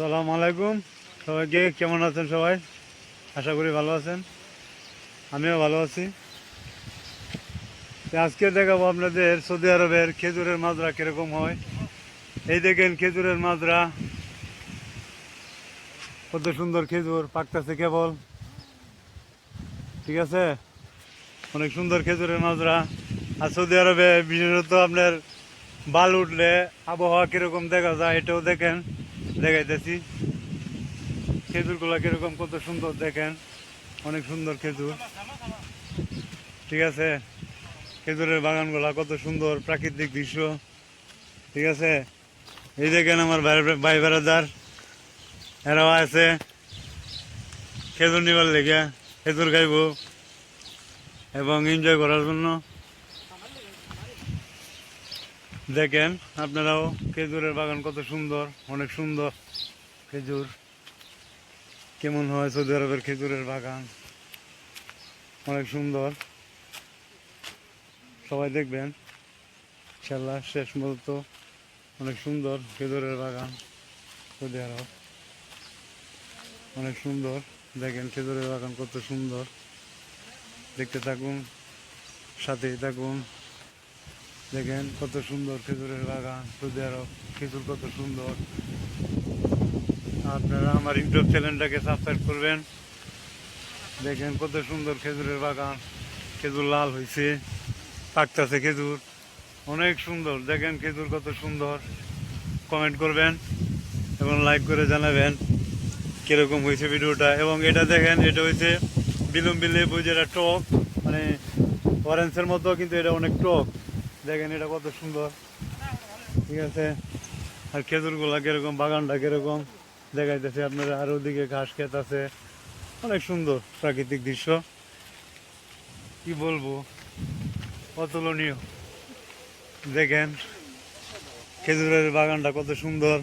সালাম আলাইকুম। সবাইকে কেমন আছেন সবাই? আশা করি ভালো আছেন। আমিও ভালো আছি। আজকে দেখাবো আপনাদের সৌদি আরবের খেজুরের মাজরা কীরকম হয়। এই দেখেন খেজুরের মাজরা। কত সুন্দর খেজুর, পাকতেছে কেবল। ঠিক আছে? অনেক সুন্দর খেজুরের মাজরা। আর সৌদি আরবে বিশেষত আপনার বাল উঠলে আবহাওয়া কীরকম দেখা যায়, এটাও দেখেন। দেখাইতেছি। খেজুরগুলা কীরকম কত সুন্দর দেখেন। অনেক সুন্দর খেজুর। ঠিক আছে? খেজুরের বাগানগুলা কত সুন্দর প্রাকৃতিক দৃশ্য। ঠিক আছে? এই দেখেন আমার ভাই বেড়াদার এরাও আছে। খেজুর নিবার লেগে খেজুর খাইব এবং এনজয় করার জন্য। দেখেন, আপনারাও খেজুরের বাগান কত সুন্দর, অনেক সুন্দর খেজুর। কেমন হয় সৌদি আরবের খেজুরের বাগান? অনেক সুন্দর। সবাই দেখবেন, ইনশাল্লাহ শেষ মূলত অনেক সুন্দর খেজুরের বাগান সৌদি আরব। অনেক সুন্দর। দেখেন খেজুরের বাগান কত সুন্দর। দেখতে থাকুন, সাথেই থাকুন। দেখেন কত সুন্দর খেজুরের বাগান, সৌদি আরব, খেজুর কত সুন্দর। আপনারা আমার ইউটিউব চ্যানেলটাকে সাবস্ক্রাইব করবেন। দেখেন কত সুন্দর খেজুরের বাগান, খেজুর লাল হয়েছে পাকতাছে খেজুর। অনেক সুন্দর, দেখেন খেজুর কত সুন্দর। কমেন্ট করবেন এবং লাইক করে জানাবেন কীরকম হয়েছে ভিডিওটা। এবং এটা দেখেন, এটা হয়েছে বিলম্বি লেবু যেটা টক মানে অরেঞ্জের মতো, কিন্তু এটা অনেক টক। দেখেন এটা কত সুন্দর। ঠিক আছে? আর খেজুরগুলা কীরকম, বাগানটা কীরকম? দেখাইতেছে আপনারা আর ওদিকে ঘাস ক্ষেত আছে। অনেক সুন্দর প্রাকৃতিক দৃশ্য। কি বলব? অতুলনীয়। দেখেন, খেজুরের বাগানটা কত সুন্দর।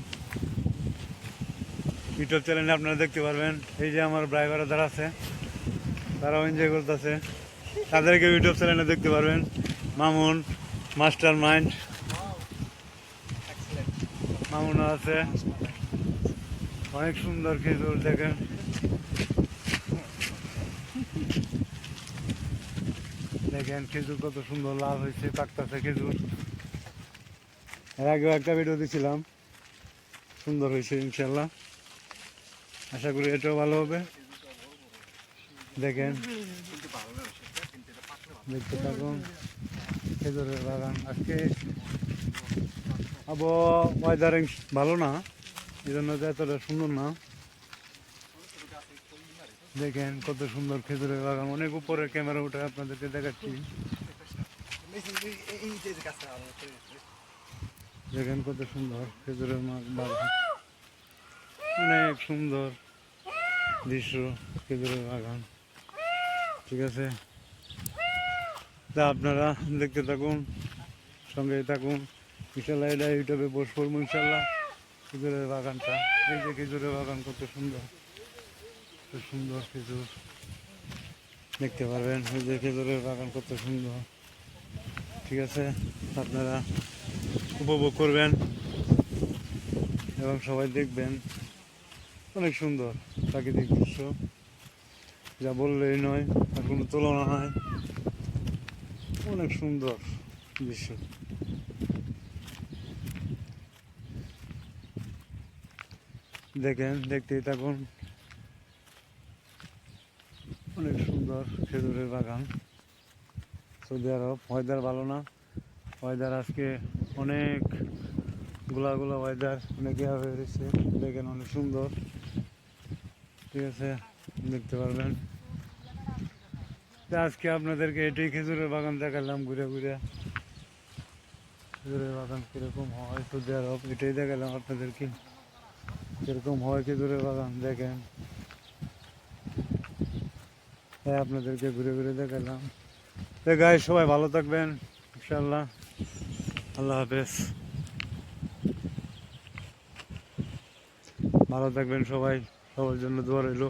ইউটিউব চ্যানেলে আপনারা দেখতে পারবেন। এই যে আমার ড্রাইভার যারা আছে, তারাও এনজয় করতেছে। তাদেরকে ইউটিউব চ্যানেলে দেখতে পারবেন। মামুন মাস্টার মাইন্ড মামুনও আছে। অনেক সুন্দর খেজুর, দেখেন। দেখেন খেজুর কত সুন্দর লাল হয়েছে, পাকতাছে খেজুর। এর আগেও একটা ভিডিও দিছিলাম। সুন্দর হয়েছে, ইনশাল্লাহ। আশা করি এটাও ভালো হবে। দেখেন। দেখতে থাকুন। খেজুরের বাগান। আজকে আবহাওয়া ওয়েদারিং ভালো না এই জন্য এতটা সুন্দর না। দেখেন কত সুন্দর খেজুরের বাগান, অনেক উপরে ক্যামেরা উঠে আপনাদেরকে দেখাচ্ছি। দেখেন কত সুন্দর খেজুরের বাগান অনেক সুন্দর দৃশ্য, খেজুরের বাগান। ঠিক আছে? তা আপনারা দেখতে থাকুন সঙ্গে থাকুন। ইনশাল্লাহ এটা ইউটিউবে করব, ইনশাল্লাহ। খেজুরের বাগানটা, এই যে খেজুরের বাগান কত সুন্দর। কত সুন্দর খেজুর। দেখতে পারবেন, এই যে খেজুরের বাগান কত সুন্দর। ঠিক আছে, আপনারা উপভোগ করবেন এবং সবাই দেখবেন। অনেক সুন্দর প্রাকৃতিক দৃশ্য। যা বললেই নয়, আর কোনো তুলনা নয় অনেক সুন্দর দৃশ্য। দেখেন, দেখতেই থাকুন। অনেক সুন্দর খেজুরের বাগান। সৌদি আরব, ওয়েদার ভালো না। ওয়েদার আজকে অনেক গোলা গোলা ওয়েদার অনেক ইয়া হয়ে রয়েছে। দেখেন, অনেক সুন্দর। ঠিক আছে, দেখতে পারবেন। আজকে আপনাদেরকে এটাই খেজুরের বাগান দেখালাম, ঘুরে ঘুরে। খেজুরের বাগান কীরকম হয় সৌদি আরব এটাই দেখালাম আপনাদেরকে। কীরকম হয় খেজুরের বাগান, দেখেন। হ্যাঁ আপনাদেরকে ঘুরে ঘুরে দেখালাম। তো গায়ে সবাই ভালো থাকবেন ইনশাল্লাহ আল্লাহ হাফেজ। ভালো থাকবেন সবাই, সবার জন্য দোয়া রইল।